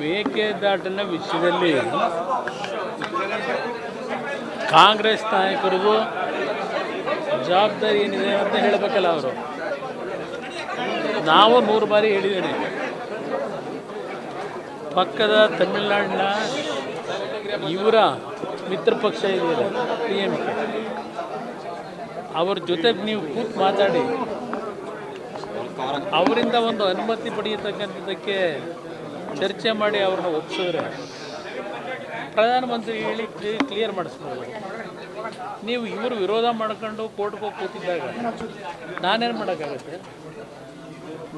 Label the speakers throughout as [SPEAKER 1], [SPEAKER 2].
[SPEAKER 1] ಮೇಕೆದಾಟಿನ ವಿಷಯದಲ್ಲಿ ಕಾಂಗ್ರೆಸ್ ನಾಯಕರಿಗೂ ಜವಾಬ್ದಾರಿ ಏನಿದೆ ಅಂತ ಹೇಳಬೇಕಲ್ಲ ಅವರು? ನಾವು ಮೂರು ಬಾರಿ ಹೇಳಿದ್ದೇನೆ. ಪಕ್ಕದ ತಮಿಳುನಾಡಿನ ಇವರ ಮಿತ್ರ ಪಕ್ಷ ಇದೆಯಲ್ಲ ಪಿ ಎಂ ಕೆ ಅವ್ರ ಜೊತೆಗೆ ನೀವು ಕೂತು ಮಾತಾಡಿ. ಅವರಿಂದ ಒಂದು ಅನುಮತಿ ಪಡೆಯತಕ್ಕಂಥದ್ದಕ್ಕೆ ಚರ್ಚೆ ಮಾಡಿ ಅವ್ರನ್ನ ಒಪ್ಸಿದ್ರೆ ಪ್ರಧಾನಮಂತ್ರಿ ಹೇಳಿ ಕ್ಲಿಯರ್ ಮಾಡಿಸ್ಬೋದು. ನೀವು ಇವರು ವಿರೋಧ ಮಾಡ್ಕೊಂಡು ಕೋರ್ಟ್ಗೆ ಹೋಗಿ ಕೂತಿದ್ದಾಗ ನಾನೇನು ಮಾಡೋಕ್ಕಾಗತ್ತೆ?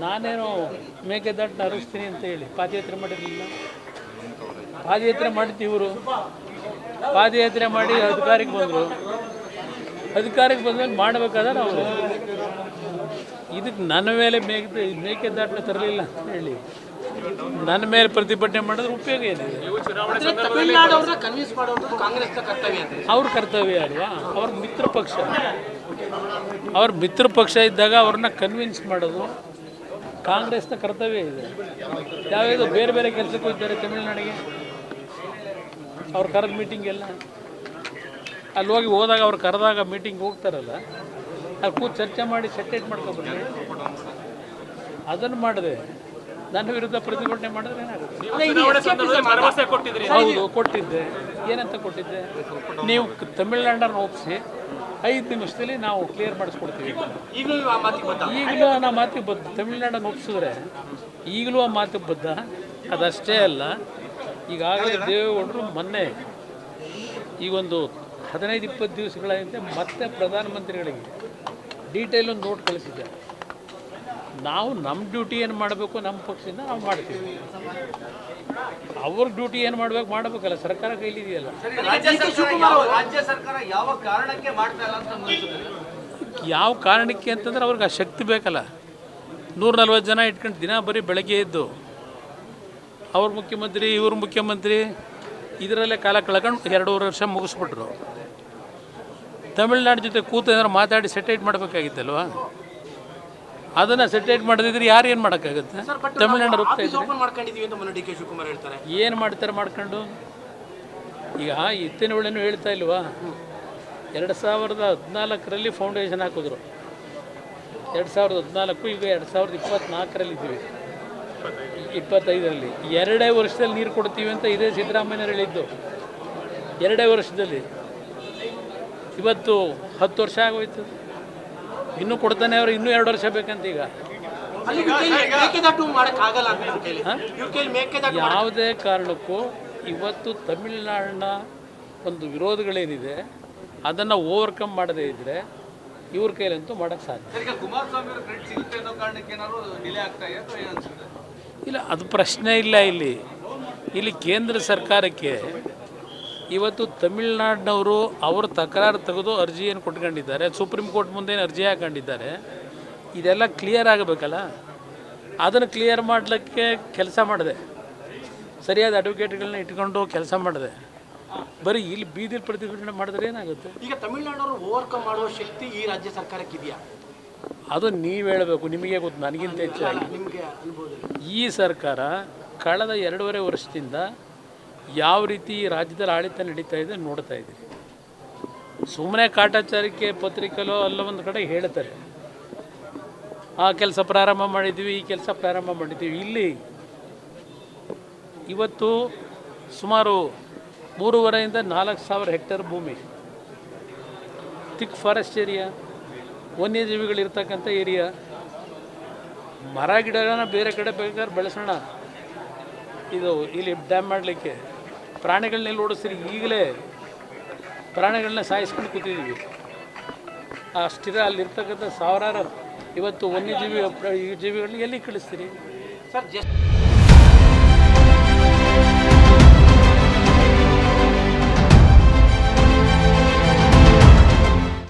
[SPEAKER 1] ನಾನೇನು ಮೇಕೆದಾಟನ್ನ ಹರಿಸ್ತೀನಿ ಅಂತ ಹೇಳಿ ಪಾದಯಾತ್ರೆ ಮಾಡಿರಲಿಲ್ಲ. ಪಾದಯಾತ್ರೆ ಮಾಡಿದ್ದು ಇವರು. ಪಾದಯಾತ್ರೆ ಮಾಡಿ ಅಧಿಕಾರಕ್ಕೆ ಬಂದರು. ಅಧಿಕಾರಕ್ಕೆ ಬಂದಾಗ ಮಾಡಬೇಕಾದ್ರೆ ಅವರು. ಇದಕ್ಕೆ ನನ್ನ ಮೇಲೆ ಮೇಕೆ ಮೇಕೆದಾಟನ್ನ ತರಲಿಲ್ಲ ಅಂತ ಹೇಳಿ. ನನ್ನ ಮೇಲೆ ಪ್ರತಿಭಟನೆ ಮಾಡಿದ್ರೆ ಉಪಯೋಗ ಏನಿದೆ?
[SPEAKER 2] ಕನ್ವಿನ್ಸ್ ಮಾಡೋದು ಕರ್ತವ್ಯ
[SPEAKER 1] ಅವ್ರ ಕರ್ತವ್ಯ ಅಲ್ವಾ? ಅವ್ರ ಮಿತ್ರ ಪಕ್ಷ. ಅವ್ರ ಮಿತ್ರ ಪಕ್ಷ ಇದ್ದಾಗ ಅವ್ರನ್ನ ಕನ್ವಿನ್ಸ್ ಮಾಡೋದು ಕಾಂಗ್ರೆಸ್ನ ಕರ್ತವ್ಯ ಇದೆ. ಯಾವ್ಯಾವುದು ಬೇರೆ ಬೇರೆ ಕೆಲಸಕ್ಕೂ ಹೋಗ್ತಾರೆ ತಮಿಳುನಾಡಿಗೆ. ಅವ್ರು ಕರೆದ ಮೀಟಿಂಗ್ ಎಲ್ಲ. ಅಲ್ಲಿ ಹೋಗಿ ಹೋದಾಗ ಅವ್ರು ಕರೆದಾಗ ಮೀಟಿಂಗ್ ಹೋಗ್ತಾರಲ್ಲ ಅಲ್ಲಿ ಕೂತು ಚರ್ಚೆ ಮಾಡಿ ಸೆಟೇಟ್ ಮಾಡ್ಕೊಬರ್ರಿ ಅದನ್ನು ಮಾಡಿದೆ. ನನ್ನ ವಿರುದ್ಧ ಪ್ರತಿಭಟನೆ ಮಾಡಿದ್ರೆ ಏನಾಗುತ್ತೆ? ಹೌದು ಕೊಟ್ಟಿದ್ದೆ. ಏನಂತ ಕೊಟ್ಟಿದ್ದೆ? ನೀವು ತಮಿಳ್ನಾಡನ್ನು ಒಪ್ಪಿಸಿ ಐದು ನಿಮಿಷದಲ್ಲಿ ನಾವು ಕ್ಲಿಯರ್ ಮಾಡಿಸ್ಕೊಡ್ತೀವಿ.
[SPEAKER 2] ಈಗಲೂ ಆ ಮಾತಿಗೆ
[SPEAKER 1] ಬದ್ಧ? ತಮಿಳ್ನಾಡನ್ನು ಒಪ್ಸಿದ್ರೆ ಈಗಲೂ ಆ ಮಾತಿಗೆ ಬದ್ಧ. ಅದಷ್ಟೇ ಅಲ್ಲ ಈಗಾಗಲೇ ದೇವೇಗೌಡರು ಮೊನ್ನೆ ಈಗೊಂದು ಹದಿನೈದು ಇಪ್ಪತ್ತು ದಿವಸಗಳ ಹಿಂದೆ ಮತ್ತೆ ಪ್ರಧಾನಮಂತ್ರಿಗಳಿಗೆ ಡೀಟೇಲ್ ಒಂದು ನೋಟ್ ಕಳಿಸಿದ್ದಾರೆ. ನಾವು ನಮ್ಮ ಡ್ಯೂಟಿ ಏನು ಮಾಡಬೇಕು ನಮ್ಮ ಪಕ್ಷದಿಂದ ನಾವು ಮಾಡ್ತೀವಿ. ಅವ್ರ ಡ್ಯೂಟಿ ಏನು ಮಾಡ್ಬೇಕು ಮಾಡಬೇಕಲ್ಲ ಸರ್ಕಾರ ಕೈಲಿದೆಯಲ್ಲ.
[SPEAKER 3] ಯಾವ ರಾಜ್ಯ ಸರ್ಕಾರ ಯಾವ ಕಾರಣಕ್ಕೆ
[SPEAKER 1] ಅಂತಂದ್ರೆ ಅವ್ರಿಗೆ ಆ ಶಕ್ತಿ ಬೇಕಲ್ಲ. ನೂರ ನಲ್ವತ್ತು ಜನ ಇಟ್ಕೊಂಡು ದಿನ ಬರೀ ಬೆಳಗ್ಗೆ ಎದ್ದು ಅವ್ರ ಮುಖ್ಯಮಂತ್ರಿ ಇವ್ರ ಮುಖ್ಯಮಂತ್ರಿ ಇದರಲ್ಲೇ ಕಾಲ ಕಳ್ಕೊಂಡು ಎರಡೂವರೆ ವರ್ಷ ಮುಗಿಸ್ಬಿಟ್ರು. ತಮಿಳ್ನಾಡು ಜೊತೆ ಕೂತು ಏನಾದ್ರು ಮಾತಾಡಿ ಸೆಟೈಟ್ ಮಾಡಬೇಕಾಗಿತ್ತಲ್ವಾ? ಅದನ್ನು ಸೆಟೇಟ್ ಮಾಡದಿದ್ರೆ ಯಾರು ಏನು ಮಾಡೋಕ್ಕಾಗುತ್ತೆ? ತಮಿಳ್ನಾಡು ಹೋಗ್ತಾ ಇದ್ದಾರೆ
[SPEAKER 2] ಹೇಳ್ತಾರೆ.
[SPEAKER 1] ಏನು ಮಾಡ್ತಾರೆ ಮಾಡ್ಕೊಂಡು? ಈಗ ಇತ್ತಿನ ಒಳ್ಳೆನೂ ಹೇಳ್ತಾ ಇಲ್ವಾ? ಎರಡು ಸಾವಿರದ ಹದಿನಾಲ್ಕರಲ್ಲಿ ಫೌಂಡೇಶನ್ ಹಾಕಿದ್ರು. ಎರಡು ಸಾವಿರದ ಹದಿನಾಲ್ಕು ಈಗ ಎರಡು ಸಾವಿರದ ಇಪ್ಪತ್ನಾಲ್ಕರಲ್ಲಿ ಇದ್ದೀವಿ. ಇಪ್ಪತ್ತೈದರಲ್ಲಿ. ಎರಡೇ ವರ್ಷದಲ್ಲಿ ನೀರು ಕೊಡ್ತೀವಿ ಅಂತ ಇದೇ ಸಿದ್ದರಾಮಯ್ಯ ಹೇಳಿದ್ದು. ಎರಡೇ ವರ್ಷದಲ್ಲಿ. ಇವತ್ತು ಹತ್ತು ವರ್ಷ ಆಗೋಯ್ತು. ಇನ್ನೂ ಕೊಡ್ತಾನೆ ಅವ್ರು ಇನ್ನೂ ಎರಡು ವರ್ಷ ಬೇಕಂತ ಈಗ ಯಾವುದೇ ಕಾರಣಕ್ಕೂ ಇವತ್ತು ತಮಿಳುನಾಡಿನ ಒಂದು ವಿರೋಧಗಳೇನಿದೆ ಅದನ್ನು ಓವರ್ಕಮ್ ಮಾಡದೇ ಇದ್ದರೆ ಇವ್ರ ಕೈಲಂತೂ ಮಾಡೋಕ್ಕೆ ಸಾಧ್ಯ. ಇಲ್ಲ ಅದು ಪ್ರಶ್ನೆ ಇಲ್ಲ ಇಲ್ಲಿ. ಇಲ್ಲಿ ಕೇಂದ್ರ ಸರ್ಕಾರಕ್ಕೆ ಇವತ್ತು ತಮಿಳ್ನಾಡಿನವರು ಅವ್ರ ತಕರಾರು ತೆಗೆದು ಅರ್ಜಿಯನ್ನು ಕೊಟ್ಕೊಂಡಿದ್ದಾರೆ. ಸುಪ್ರೀಂ ಕೋರ್ಟ್ ಮುಂದೆ ಏನು ಅರ್ಜಿ ಹಾಕೊಂಡಿದ್ದಾರೆ. ಇದೆಲ್ಲ ಕ್ಲಿಯರ್ ಆಗಬೇಕಲ್ಲ? ಅದನ್ನು ಕ್ಲಿಯರ್ ಮಾಡಲಿಕ್ಕೆ ಕೆಲಸ ಮಾಡಿದೆ. ಸರಿಯಾದ ಅಡ್ವೊಕೇಟ್ಗಳನ್ನ ಇಟ್ಕೊಂಡು ಕೆಲಸ ಮಾಡಿದೆ. ಬರೀ ಇಲ್ಲಿ ಬೀದಿಲಿ ಪ್ರತಿಭಟನೆ ಮಾಡಿದ್ರೆ ಏನಾಗುತ್ತೆ?
[SPEAKER 2] ಈಗ ತಮಿಳ್ನಾಡವರು ಓವರ್ಕಮ್ ಮಾಡುವ ಶಕ್ತಿ ಈ ರಾಜ್ಯ ಸರ್ಕಾರಕ್ಕೆ ಇದೆಯಾ
[SPEAKER 1] ಅದು ನೀವು ಹೇಳಬೇಕು ನಿಮಗೆ ಗೊತ್ತು ನನಗಿಂತ ಹೆಚ್ಚಾಗಿ.
[SPEAKER 2] ನಿಮಗೆ
[SPEAKER 1] ಈ ಸರ್ಕಾರ ಕಳೆದ ಎರಡೂವರೆ ವರ್ಷದಿಂದ ಯಾವ ರೀತಿ ರಾಜ್ಯದಲ್ಲಿ ಆಡಳಿತ ನಡೀತಾ ಇದೆ ನೋಡ್ತಾ ಇದ್ದೀರಿ. ಸುಮ್ಮನೆ ಕಾಟಾಚಾರಕ್ಕೆ ಪತ್ರಿಕೆಲೋ ಅಲ್ಲ ಒಂದು ಕಡೆ ಹೇಳ್ತಾರೆ. ಆ ಕೆಲಸ ಪ್ರಾರಂಭ ಮಾಡಿದ್ವಿ ಈ ಕೆಲಸ ಪ್ರಾರಂಭ ಮಾಡಿದ್ದೀವಿ. ಇಲ್ಲಿ ಇವತ್ತು ಸುಮಾರು ಮೂರುವರೆಯಿಂದ ನಾಲ್ಕು ಸಾವಿರ ಹೆಕ್ಟೇರ್ ಭೂಮಿ. ತಿಕ್ ಫಾರೆಸ್ಟ್ ಏರಿಯಾ, ವನ್ಯಜೀವಿಗಳಿರ್ತಕ್ಕಂಥ ಏರಿಯಾ. ಮರ ಗಿಡಗಳನ್ನ ಬೇರೆ ಕಡೆ ಬೇಕಾದ್ರೆ ಬೆಳೆಸೋಣ. ಇದು ಇಲ್ಲಿ ಡ್ಯಾಮ್ ಮಾಡಲಿಕ್ಕೆ ಪ್ರಾಣಿಗಳನ್ನೆಲ್ಲ ಓಡಿಸ್ರಿ ಈಗಲೇ ಪ್ರಾಣಿಗಳನ್ನ ಸಾಯಿಸ್ಕೊಂಡು ಕೂತಿದ್ದೀವಿ. ಅಷ್ಟಿರ ಅಲ್ಲಿರ್ತಕ್ಕಂಥ ಸಾವಿರಾರು, ಇವತ್ತು ವನ್ಯಜೀವಿ ಜೀವಿಗಳನ್ನ ಎಲ್ಲಿ ಕಳಿಸ್ತೀರಿ?
[SPEAKER 2] Sir just